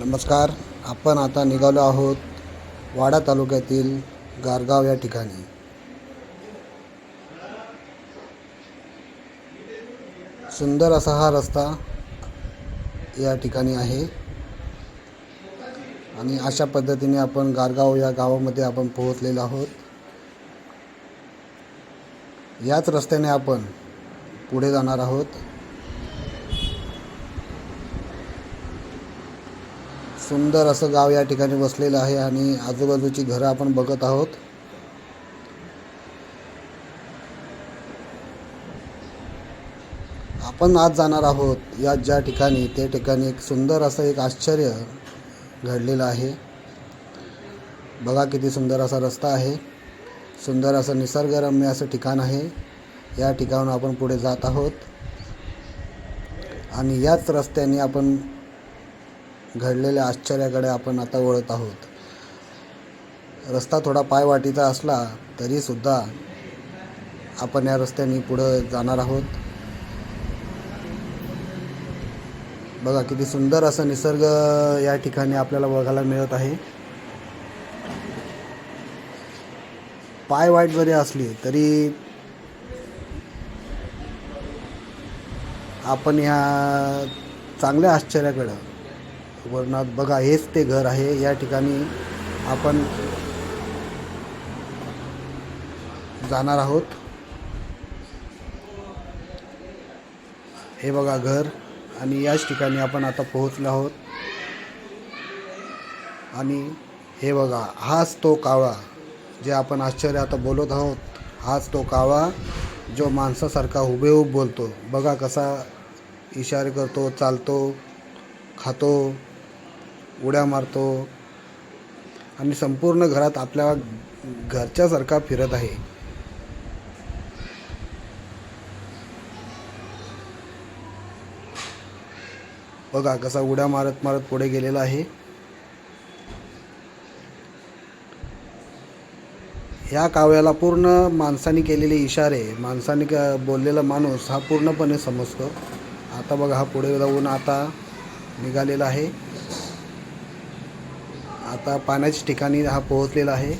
नमस्कार आपण आता निघालो आहोत वाडा तालुक्यातील गारगाव या ठिकाणी. सुंदर असा हा रस्ता या ठिकाणी आहे. आणि अशा पद्धतीने आपण गारगाव या गावामध्ये आपण पोहोचलेलो आहोत. याच रस्त्याने आपण पुढे जाणार आहोत. सुंदर असं गाव या ठिकाणी वसलेलं आहे आणि आजूबाजूची घरं आपण बघत आहोत. आपण आज जाणार आहोत या ज्या ठिकाणी त्या ठिकाणी एक सुंदर असं एक आश्चर्य घडलेलं आहे. बघा किती सुंदर असा रस्ता आहे. सुंदर असं निसर्गरम्य असं ठिकाण आहे. या ठिकाणून आपण पुढे जात आहोत. आणि याच रस्त्याने आपण घडलेल्या आश्चर्याकडे आपण आता वळत आहोत. रस्ता थोडा पायवाटीचा असला तरीसुद्धा आपण या रस्त्याने पुढं जाणार आहोत. बघा किती सुंदर असं निसर्ग या ठिकाणी आपल्याला बघायला मिळत आहे. पाय वाईट जरी असली तरी आपण ह्या चांगल्या आश्चर्याकडं वरणात बघा हेच ते घर आहे. या ठिकाणी आपण जाणार आहोत. हे बघा घर आणि याच ठिकाणी आपण आता पोहोचलो आहोत. आणि हे बघा हाच तो कावळा जे आपण आश्चर्य आता बोलत आहोत. हाच तो कावळा जो माणसासारखा हुबेहूब बोलतो. बघा कसा इशारे करतो चालतो खातो. उड्या मारतो. आणि संपूर्ण घरात आपल्या घरच्यासारखा फिरत आहे. बघा कसा उड्या मारत मारत पुढे गेलेला आहे. ह्या काव्याला पूर्ण माणसाने केलेले इशारे माणसाने क- बोललेला माणूस हा पूर्णपणे समजतो. आता बघा हा पुढे जाऊन आता निघालेला आहे. आता पाण्याच्या ठिकाणी हा पोहोचलेला आहे.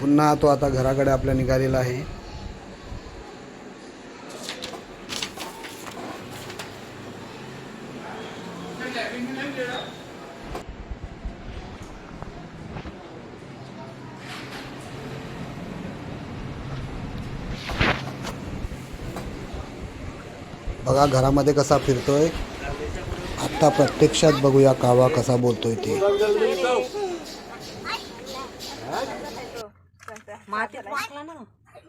पुन्हा तो आता घराकडे आपल्या निघालेला आहे. बघा घरामध्ये कसा फिरतोय? आता प्रत्यक्षात बघूया कावा कसा बोलतोय ते.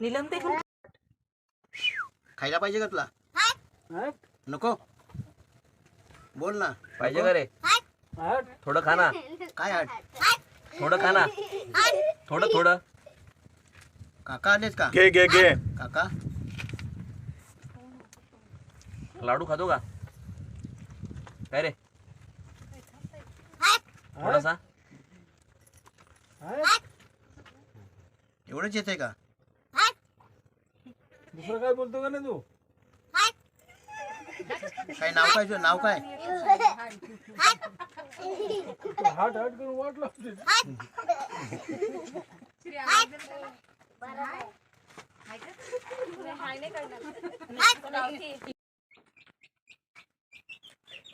निलम ते खायला पाहिजे का तुला? नको. बोल ना. पाहिजे का रे? थोडं खा ना. काय हाट थोडं खा ना. थोडं थोडं. काका आलेत का? घे घे घे. काका? लाडू खातो का? काय रे? थोडासा? एवढंच येते का? दुसरं काय बोलतो का नाही तू? काय नाव काय तुझं? नाव काय? हाट हाट करून वाट लावते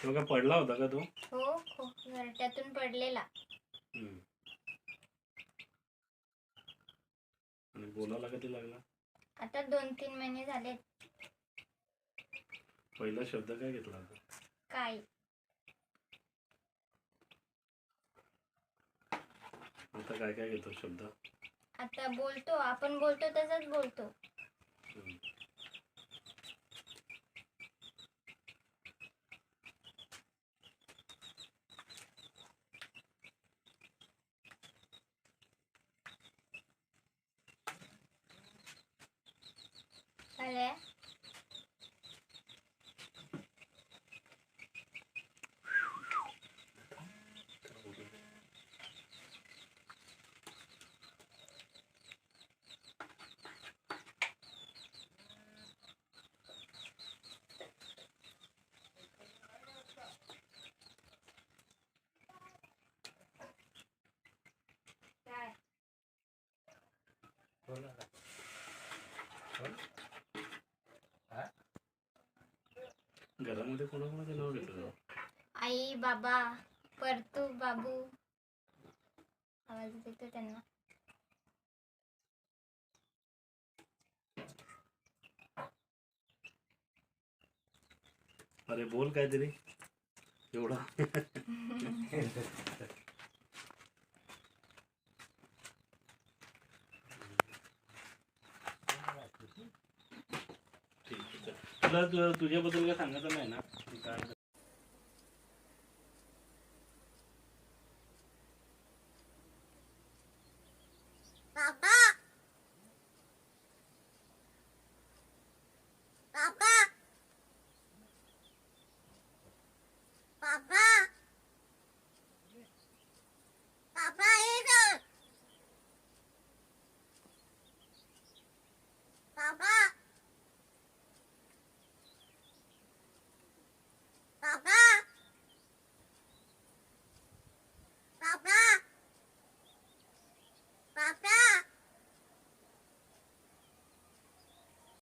तो काय पडला होता का तू? हो खूप घरट्यातून पडलेला. आणि बोलायला कधी लागला आता दोन तीन महिने झाले पहिला शब्द काय घेतला होता? काय? आता काय काय घेतो शब्द? आता बोलतो आपण बोलतो तसंच बोलतो. काय घरामध्ये कोणाकोणाचे नाव घेतलं आई बाबा परतू बाबू. आवाज देतो त्यांना. अरे बोल काहीतरी. एवढा. तुला तुझ्याबद्दल काय सांगायचं नाही ना?